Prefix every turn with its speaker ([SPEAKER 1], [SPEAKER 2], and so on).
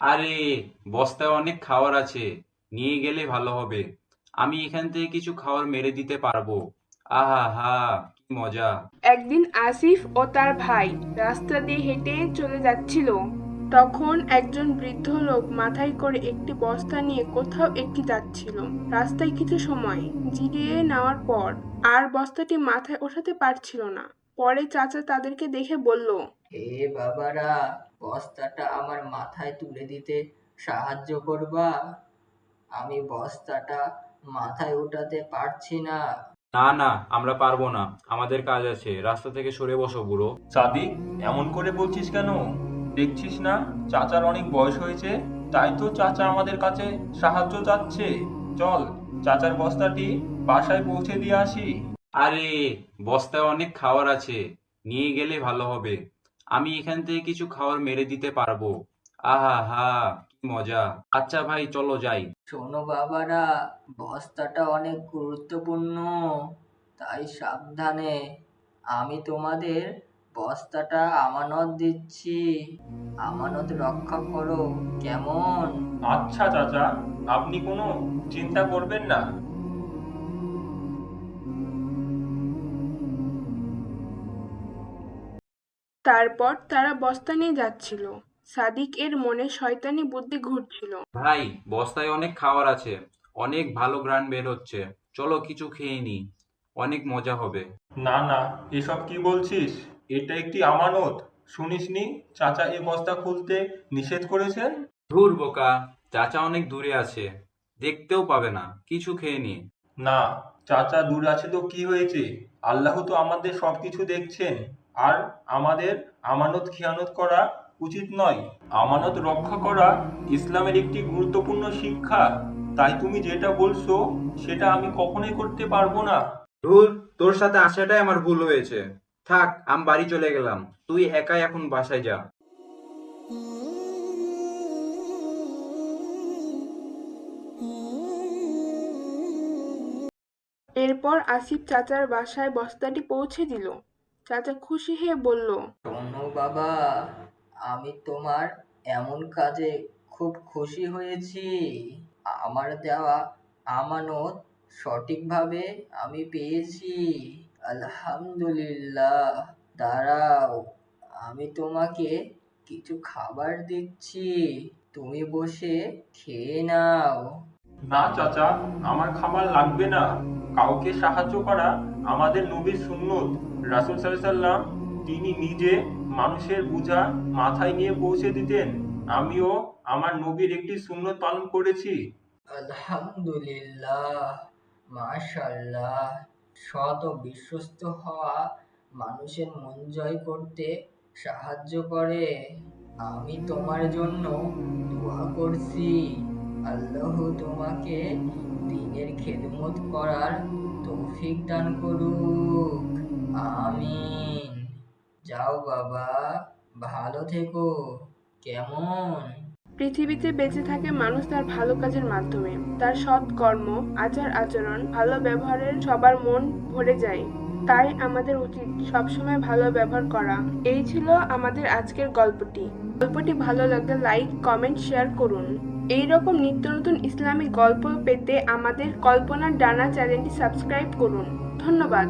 [SPEAKER 1] আরে বস্তায় অনেক খাওয়ার আছে। নিয়ে গেলে ভালো হবে। আমি এখান থেকে কিছু খাবার মেরে দিতে পারব। আহা হা কি মজা।
[SPEAKER 2] একদিন আসিফ ও তার ভাই রাস্তা দিয়ে হেঁটে চলে যাচ্ছিল। তখন একজন বৃদ্ধ লোক মাথায় করে একটি বস্তা নিয়ে কোথাও একটি যাচ্ছিল। রাস্তায় কিছু সময় জিরিয়ে নেওয়ার পর আর বস্তাটি মাথায় ওঠাতে পারছিল না। পরে চাচা তাদেরকে দেখে বলল
[SPEAKER 3] হে বাবারা বস্তাটা আমার মাথায় তুলে দিতে সাহায্য করবা? আমি বস্তাটা মাথায় উঠাতে পারছি না।
[SPEAKER 1] না না, আমরা পারব না। আমাদের কাজ আছে। রাস্তা থেকে সরে বসো, বুড়ো।
[SPEAKER 4] সাদিক, এমন করে বলছিস কেন? দেখছিস না, চাচার অনেক বয়স হয়েছে, তাই তো চাচা আমাদের কাছে সাহায্য চাচ্ছে। চল, চাচার বস্তাটি বাসায় পৌঁছে দিয়ে আসি।
[SPEAKER 1] আরে, বস্তায় অনেক খাবার আছে। নিয়ে গেলে ভালো হবে। আমি এখান থেকে কিছু খাবার মেরে দিতে পারব। আহা হা কি মজা। আচ্ছা ভাই চলো যাই।
[SPEAKER 3] শোনো বাবারা বস্তাটা অনেক গুরুত্বপূর্ণ তাই সাবধানে। আমি তোমাদের বস্তাটা আমানত দিচ্ছি। আমানত রক্ষা করো কেমন?
[SPEAKER 4] আচ্ছা চাচা আপনি কোনো চিন্তা করবেন না।
[SPEAKER 2] তারপর তারা বস্তা নিয়ে যাচ্ছিল। সাদিক এর মনে শয়তানি বুদ্ধি ঘুরছিল।
[SPEAKER 1] ভাই বস্তায় অনেক খাবার আছে। অনেক ভালো গ্রান বের হচ্ছে। চলো কিছু খেয়ে নি। অনেক মজা হবে।
[SPEAKER 4] না না এসব কি বলছিস? এটা একটি আমানত। শুনিসনি চাচা এ বস্তা খুলতে নিষেধ করেছেন?
[SPEAKER 1] ধুর বোকা চাচা অনেক দূরে আছে। দেখতেও পাবে না। কিছু খেয়ে নি।
[SPEAKER 4] না চাচা দূর আছে তো কি হয়েছে? আল্লাহ তো আমাদের সবকিছু দেখছেন। আর আমাদের আমানত খেয়ানত করা উচিত নয়। আমানত রক্ষা করা ইসলামের একটি গুরুত্বপূর্ণ শিক্ষা। তাই তুমি যেটা বলছো সেটা আমি কখনোই করতে পারব না।
[SPEAKER 1] ধুর তোর সাথে আসাটাই আমার ভুল হয়েছে। থাক আমি বাড়ি চলে গেলাম। তুই একাই এখন বাসায় যা।
[SPEAKER 2] এরপর আসিফ চাচার বাসায় বস্তাটি পৌঁছে দিল। চাচা খুশি হয়ে বলল
[SPEAKER 3] বাবা, আমি তোমার এমন কাজে খুব খুশি হয়েছি। আমার দেওয়া আমানত সঠিকভাবে আমি পেয়েছি। আলহামদুলিল্লাহ, দাঁড়াও, আমি তোমাকে কিছু খাবার দিচ্ছি। তুমি বসে খেয়ে নাও।
[SPEAKER 4] না, চাচা, আমার খাবার লাগবে না। কাউকে সাহায্য করা আমাদের নবীর সুন্নত। রাসূল সাল্লাল্লাহু তিনি নিজে মানুষের বোঝা মাথায় নিয়ে পৌঁছে দিতেন। আমিও আমার নবীর একটি সুন্নত পালন করেছি।
[SPEAKER 3] আলহামদুলিল্লাহ মাশাল্লাহ সৎ ও বিশ্বস্ত হওয়া মানুষের মন জয় করতে সাহায্য করে। আমি তোমার জন্য দোয়া করছি। আল্লাহ তোমাকে দিনের খেদমত করার তৌফিক দান করুক। আমিন। যাও বাবা, ভালো থেকো। কেমন?
[SPEAKER 2] পৃথিবীতে বেঁচে থাকে মানুষ তার ভালো কাজের মাধ্যমে। তার সৎ কর্ম, আচার আচরণ, ভালো ব্যবহারের সবার মন ভরে যায়। তাই আমাদের উচিত সবসময় ভালো ব্যবহার করা। এই ছিল আমাদের আজকের গল্পটি। গল্পটি ভালো লাগলে লাইক, কমেন্ট, শেয়ার করুন। এই রকম নিত্য নতুন ইসলামিক গল্প পেতে আমাদের কল্পনার ডানা চ্যানেলটি সাবস্ক্রাইব করুন। ধন্যবাদ।